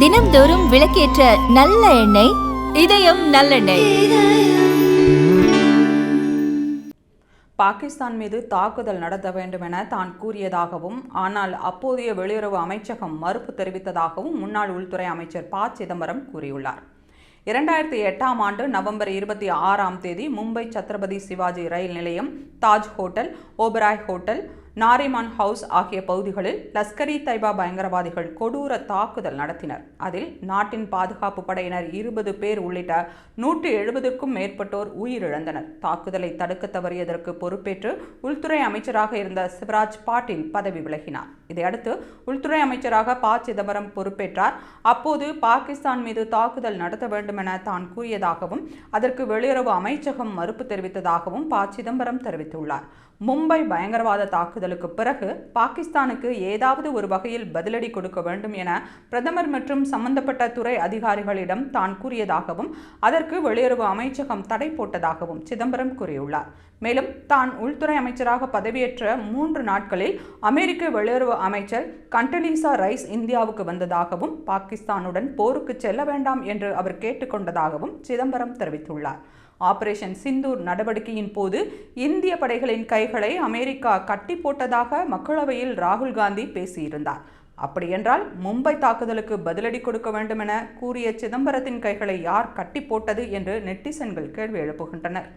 தினம்தோறும் விளக்கேற்ற நல்ல எண்ணெய் இதயம் நல்லெண்ணெய். பாகிஸ்தான் மீது தாக்குதல் நடத்த வேண்டும் என தான் கூறியதாகவும் ஆனால் அப்போதைய வெளியுறவு அமைச்சகம் மறுப்பு தெரிவித்ததாகவும் முன்னாள் உள்துறை அமைச்சர் ப. சிதம்பரம் கூறியுள்ளார். இரண்டாயிரத்தி எட்டாம் ஆண்டு நவம்பர் இருபத்தி ஆறாம் தேதி மும்பை சத்ரபதி சிவாஜி ரயில் நிலையம் Taj hotel Oberoi hotel Nariman house ஆகிய பகுதிகளில் லஷ்கரி தைபா பயங்கரவாதிகள் கொடூர தாக்குதல் நடத்தினர். அதில் நாட்டின் பாதுகாப்பு படையினர் இருபது பேர் உள்ளிட்ட நூற்றி எழுபதுக்கும் மேற்பட்டோர் உயிரிழந்தனர். தாக்குதலை தடுக்க தவறியதற்கு பொறுப்பேற்று உள்துறை அமைச்சராக இருந்த சிவராஜ் பாட்டீல் பதவி விலகினார். இதையடுத்து உள்துறை அமைச்சராக ப. சிதம்பரம் பொறுப்பேற்றார். அப்போது பாகிஸ்தான் மீது தாக்குதல் நடத்த வேண்டும் என தான் கூறியதாகவும் அதற்கு வெளியுறவு அமைச்சகம் மறுப்பு தெரிவித்ததாகவும் ப. சிதம்பரம் தெரிவித்துள்ளார். மும்பை பயங்கரவாத தாக்குதலுக்கு பிறகு பாகிஸ்தானுக்கு ஏதாவது ஒரு வகையில் பதிலடி கொடுக்க வேண்டும் என பிரதமர் மற்றும் சம்பந்தப்பட்ட துறை அதிகாரிகளிடம் தான் கூறியதாகவும் அதற்கு வெளியுறவு அமைச்சகம் தடை போட்டதாகவும் சிதம்பரம் கூறியுள்ளார். மேலும் தான் உள்துறை அமைச்சராக பதவியேற்ற மூன்று நாட்களில் அமெரிக்க வெளியுறவு அமைச்சர் கண்டலீசா ரைஸ் இந்தியாவுக்கு வந்ததாகவும் பாகிஸ்தானுடன் போருக்கு செல்ல வேண்டாம் என்று அவர் கேட்டுக்கொண்டதாகவும் சிதம்பரம் தெரிவித்துள்ளார். ஆபரேஷன் சிந்தூர் நடவடிக்கையின் போது இந்திய படைகளின் கைகளை அமெரிக்கா கட்டி போட்டதாக மக்களவையில் ராகுல் காந்தி பேசியிருந்தார். அப்படியென்றால் மும்பை தாக்குதலுக்கு பதிலடி கொடுக்க வேண்டும் என கூறிய சிதம்பரத்தின் கைகளை யார் கட்டி போட்டது என்று நெட்டிசன்கள் கேள்வி எழுப்புகின்றனர்.